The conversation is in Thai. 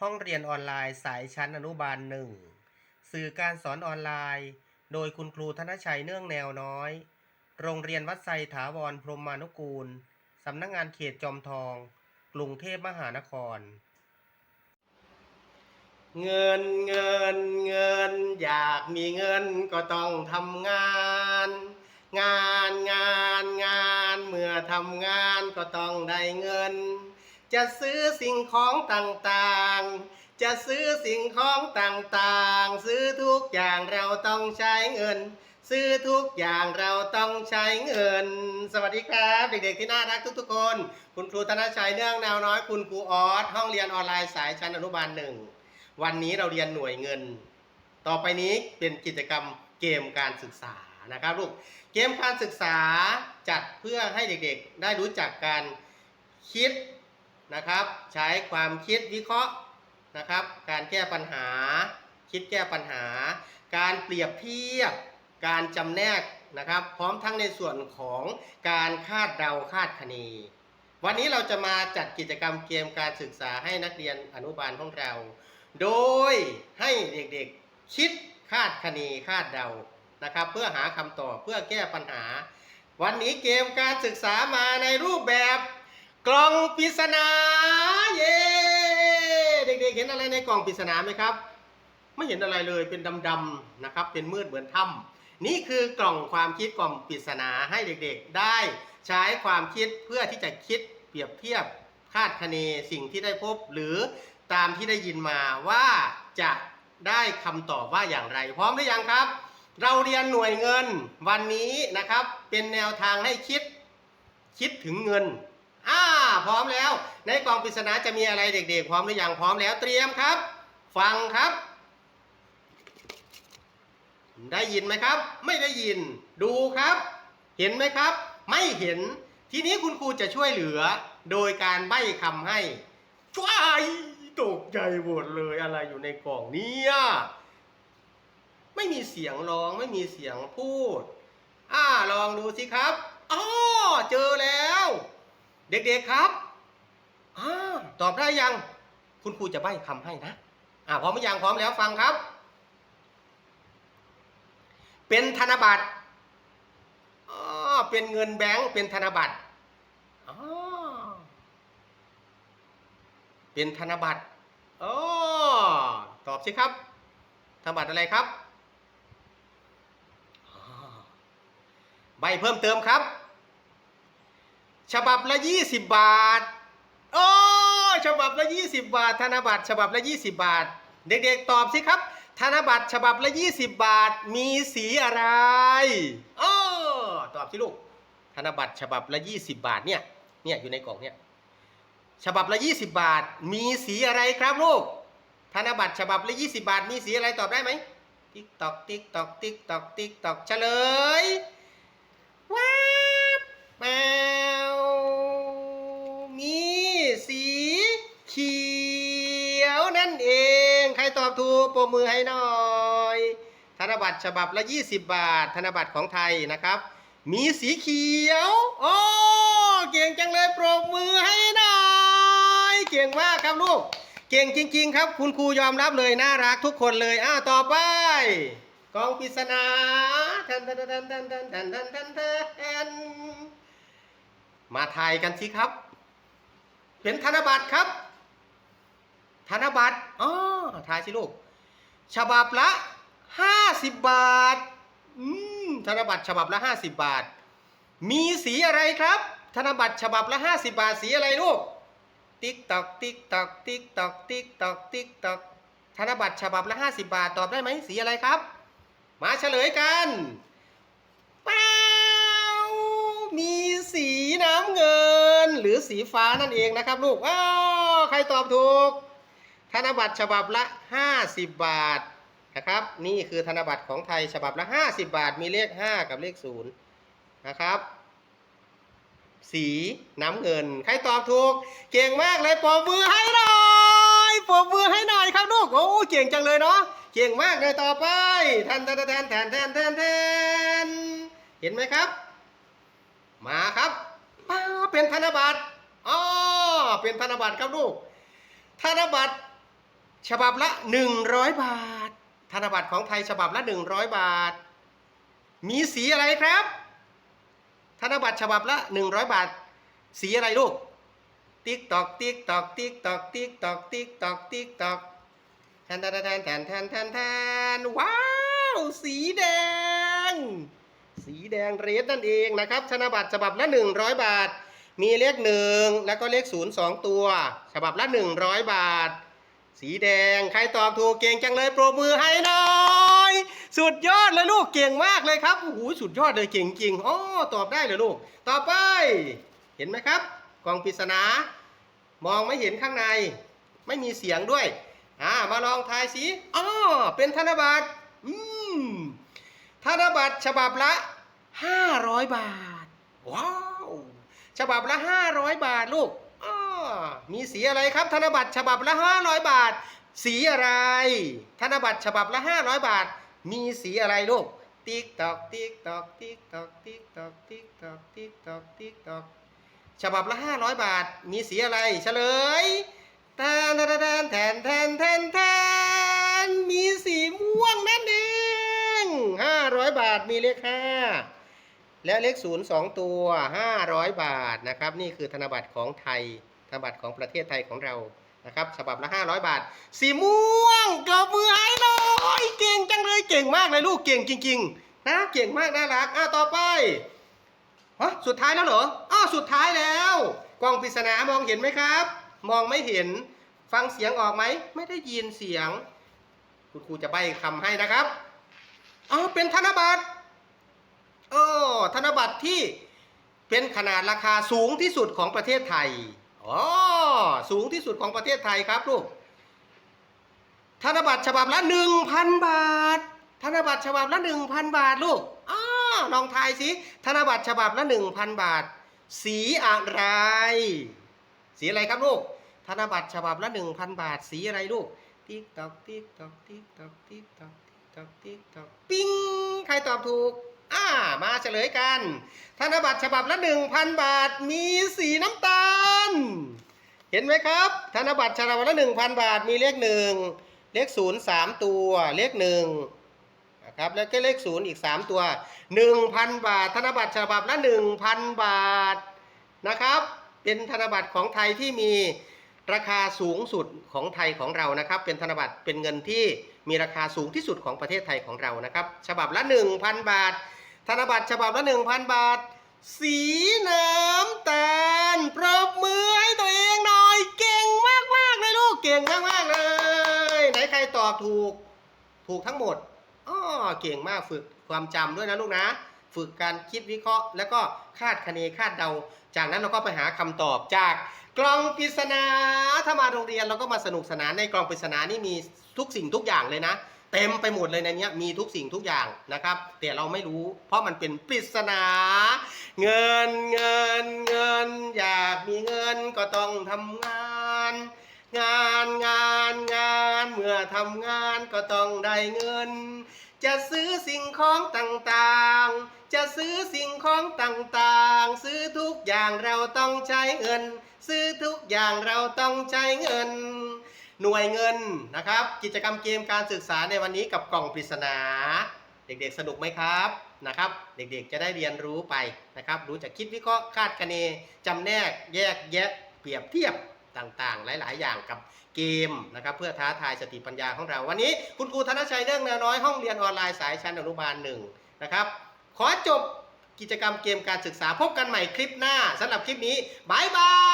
ห้องเรียนออนไลน์สายชั้นอนุบาลหนึ่งสื่อการสอนออนไลน์ โดยคุณครูธนชัยเนื่องแนวน้อย โรงเรียนวัดไซถาวรพรหมานุกูล สำนักงงานเขตจอมทอง กรุงเทพมหานคร เงินเงินเงิน อยากมีเงินก็ต้องทำงาน งานงานงาน เมื่อทำงานก็ต้องได้เงิน จะซื้อสิ่งของต่างๆ จะซื้อสิ่งของต่างๆ ซื้อทุกอย่างเราต้องใช้เงิน ซื้อทุกอย่างเราต้องใช้เงิน สวัสดีครับ เด็กๆที่น่ารักทุกๆคน คุณครูธนชัยเนื่องแนวน้อยคุณครูออสห้องเรียนออนไลน์สายชั้นอนุบาลหนึ่งวันนี้เราเรียนหน่วยเงิน ต่อไปนี้เป็นกิจกรรมเกมการศึกษานะครับลูกเกมการศึกษาจัดเพื่อให้เด็กๆ ได้รู้จักการคิด นะครับ ใช้ความคิดวิเคราะห์นะครับ การแก้ปัญหา คิดแก้ปัญหา การเปรียบเทียบ การจำแนกนะครับ พร้อมทั้งในส่วนของการคาดเดาคาดคะเนวันนี้เราจะมาจัดกิจกรรมเกมการศึกษาให้นักเรียนอนุบาลของเรา โดยให้เด็กๆคิดคาดคะเนคาดเดานะครับ เพื่อหาคำตอบเพื่อแก้ปัญหา วันนี้เกมการศึกษามาในรูปแบบ กล่องปริศนาเย้เด็กๆเห็นอะไรในกล่องปริศนาไหมครับ ไม่เห็นอะไรเลยเป็นดำๆนะครับ เป็นมืดเหมือนถ้ำนี่คือกล่องความคิดกล่องปริศนาให้เด็กๆ ได้ใช้ความคิดเพื่อที่จะคิดเปรียบเทียบคาดคะเนสิ่งที่ได้พบหรือตามที่ได้ยินมาว่าจะได้คำตอบว่าอย่างไร พร้อมหรือยังครับ เราเรียนหน่วยเงินวันนี้นะครับ เป็นแนวทางให้คิด คิดถึงเงิน อ่า พร้อมแล้ว ในกล่องปริศนาจะมีอะไรเด็ก ๆ พร้อมหรือยังพร้อมแล้วเตรียมครับ ฟังครับ ได้ยินไหมครับ ไม่ได้ยิน ดูครับ เห็นไหมครับ ไม่เห็น ทีนี้คุณครูจะช่วยเหลือ โดยการใบ้คำให้ช่วยตกใจหมดเลยอะไรอยู่ในกล่องเนี่ยไม่มีเสียงร้องไม่มีเสียงพูด อ่าลองดูสิครับอ๋อเจอแล้ว เด็กๆครับอ่าตอบได้ยัง คุณครูจะใบ้คำให้นะอ่าพร้อมหรือยังพร้อมแล้วฟังครับ เป็นธนบัตรอ๋อเป็นเงินแบงค์เป็นธนบัตรอ๋อเป็นธนบัตรอ๋อตอบสิครับ ธนบัตรอะไรครับใบเพิ่มเติมครับ ฉบับละ 20 บาท โอ้ฉบับละ 20 บาท ธนบัตรฉบับละ 20 บาท เด็กๆตอบสิครับ ธนบัตรฉบับละ 20 บาท มีสีอะไรโอ้ตอบสิลูก ธนบัตรฉบับละ 20 บาทเนี่ย เนี่ยอยู่ในกล่องเนี่ย ฉบับละ 20 บาท มีสีอะไรครับลูก ธนบัตรฉบับละ 20 บาท มีสีอะไรตอบได้ไหมติ๊กตอกติ๊กตอกติ๊กตอกติ๊กตอกเฉลยว้าบ นั่นเอง ใครตอบถูกปรบมือให้หน่อย ธนบัตรฉบับละ 20 บาท ธนบัตรของไทยนะครับ มีสีเขียว โอ้เก่งจังเลยปรบมือให้หน่อยเก่งมากครับลูก เก่งจริง ๆ ครับ คุณครูยอมรับเลยน่ารักทุกคนเลยอ้าวต่อไปกองปริศนาแทนแทนแทนแทนแทนแทนแทนแทนแทนมาทายกันสิครับ เป็นธนบัตรครับ ธนบัตรอ๋อทายสิลูก ฉบับละ50บบาท อืม ธนบัตรฉบับละ50บบาท มีสีอะไรครับ ธนบัตรฉบับละ50บาท สีอะไรลูก ติ๊กตอกติ๊กตอกติ๊กตอกติ๊กตอกติ๊กตอกธนบัตรฉบับละ50บาท ตอบได้ไหม สีอะไรครับ มาเฉลยกันป้ามีสีน้ำเงิน หรือสีฟ้านั่นเองนะครับ ลูกอ้าวใครตอบถูก ธนบัตรฉบับละ 50 บาทนะครับ นี่คือธนบัตรของไทยฉบับละ 50 บาท มีเลข 5 กับเลข 0 นะครับ สีน้ำเงิน ใครตอบถูก เก่งมากเลยปรบมือให้หน่อยปรบมือให้หน่อยครับลูก โอ้เก่งจังเลยเนาะ เก่งมากเลยต่อไปแทนแทนแทนแทนแทนแทนแทนเห็นไหมครับ มาครับป้าเป็นธนบัตรอ๋อเป็นธนบัตรครับลูก ธนบัตร ฉบับละ 100 บาท ธนบัตรของไทยฉบับละ 100 บาท มีสีอะไรครับ ธนบัตรฉบับละ 100 บาท สีอะไรลูก ติ๊กตอกติ๊กตอกติ๊กตอกติ๊กตอกติ๊กตอกติ๊กตอกแทนแทนแทนแทนแทนแทนแทนว้าว สีแดง สีแดงเรดนั่นเองนะครับ ธนบัตรฉบับละ 100 บาท มีเลขหนึ่งแล้วก็เลขศูนย์สองตัว ฉบับละ 100 บาท สีแดง ใครตอบถูกเก่งจังเลยโปรบมือให้หน่อยสุดยอดเลยลูกเก่งมากเลยครับโอ้โหสุดยอดเลยเก่งจริงอ๋อตอบได้เลยลูก ต่อไป เห็นไหมครับ กล่องปริศนามองไม่เห็นข้างใน ไม่มีเสียงด้วยอ่ามาลองทายสิอ๋อเป็นธนบัตรอืมธนบัตรฉบับละ 500 บาท ว้าว ฉบับละ 500 บาทลูก มีสีอะไรครับ ธนบัตรฉบับละ500บาท สีอะไร ธนบัตรฉบับละ500บาท มีสีอะไรลูกติ๊กตอกติ๊กตอกติ๊กตอกติ๊กตอกติ๊กตอกติ๊กตอกติ๊กตอกฉบับละ500บาท มีสีอะไรเฉลยแทนแทนแทนแทนแทนแทนมีสีม่วงนั่นเอง500บาทมีเลข5และเลข0 2ตัว500บาทนะครับ นี่คือธนบัตรของไทย บัตรของประเทศไทยของเรานะครับฉบับละ 500 บาท สีม่วงกรบมือให้เลยเก่งจังเลยเก่งมากเลยลูกเก่งจริงๆนะเก่งมากน่ารักอะต่อไปฮะสุดท้ายแล้วเหรออ้าวสุดท้ายแล้วกล่องปริศนามองเห็นไหมครับ มองไม่เห็นฟังเสียงออกไหมไม่ได้ยินเสียง คุณครูจะใบคำให้นะครับอ๋อเป็นธนบัตรอ๋อธนบัตรที่เป็นขนาดราคาสูงที่สุดของประเทศไทย อ๋อสูงที่สุดของประเทศไทยครับลูกธนบัตรฉบับละ1,000บาท ธนบัตรฉบับละ1,000บาทลูกอ้าลองทายสิธนบัตรฉบับละ1,000บาท สีอะไร สีอะไรครับลูก ธนบัตรฉบับละ1,000บาท สีอะไรลูกติ๊กตอกติ๊กตอกติ๊กตอกติ๊กตอกติ๊กตอกติ๊กตอกปิ้งใครตอบถูก อ่ามาเฉลยกัน ธนบัตรฉบับละ 1,000 บาทมีสีน้ำตาล เห็นไหมครับ ธนบัตรฉบับละ 1,000 บาทมีเลขหนึ่งเลขศูนย์สามตัวเลขหนึ่งนะครับแล้วก็เลขศูนย์อีก 3 ตัว 1,000 บาท ธนบัตรฉบับละ 1,000 บาทนะครับ เป็นธนบัตรของไทยที่มีราคาสูงสุดของไทยของเรานะครับ เป็นธนบัตรเป็นเงินที่ มีราคาสูงที่สุดของประเทศไทยของเรานะครับ ฉบับละ 1,000 บาท ธนบัตรฉบับละ 1,000 บาท สีน้ำตาลปรบมือให้ตัวเองหน่อย เก่งมากมากๆเลยลูก เก่งมากมากๆเลย ไหนใครตอบถูก ถูกทั้งหมดอ๋อเก่งมากฝึกความจำด้วยนะลูกนะ ฝึกการคิดวิเคราะห์ แล้วก็คาดคะเนคาดเดา จากนั้นเราก็ไปหาคำตอบจากกล่องปริศนาถ้ามาโรงเรียนเราก็มาสนุกสนานในกล่องปริศนานี่มีทุกสิ่งทุกอย่างเลยนะ เต็มไปหมดเลยในนี้มีทุกสิ่งทุกอย่างนะครับ แต่เราไม่รู้ เพราะมันเป็นปริศนา เงินเงินเงิน อยากมีเงินก็ต้องทำงาน งานงานงานเมื่อทำงานก็ต้องได้เงิน จะซื้อสิ่งของต่างๆ จะซื้อสิ่งของต่างๆ ซื้อทุกอย่างเราต้องใช้เงิน ซื้อทุกอย่างเราต้องใช้เงิน หน่วยเงินนะครับ กิจกรรมเกมการศึกษาในวันนี้กับกล่องปริศนา เด็กๆสนุกไหมครับนะครับ เด็กๆจะได้เรียนรู้ไปนะครับ รู้จักคิดวิเคราะห์คาดคะเนจำแนกแยกแยะเปรียบเทียบต่างๆ หลาย ๆ อย่างกับเกมนะครับเพื่อท้าทายสติปัญญาของเรา วันนี้คุณครูธนชัยเรื่องแนวน้อยห้องเรียนออนไลน์สายชั้นอนุบาลหนึ่งนะครับ ขอจบกิจกรรมเกมการศึกษาพบกันใหม่คลิปหน้าสำหรับคลิปนี้บายบาย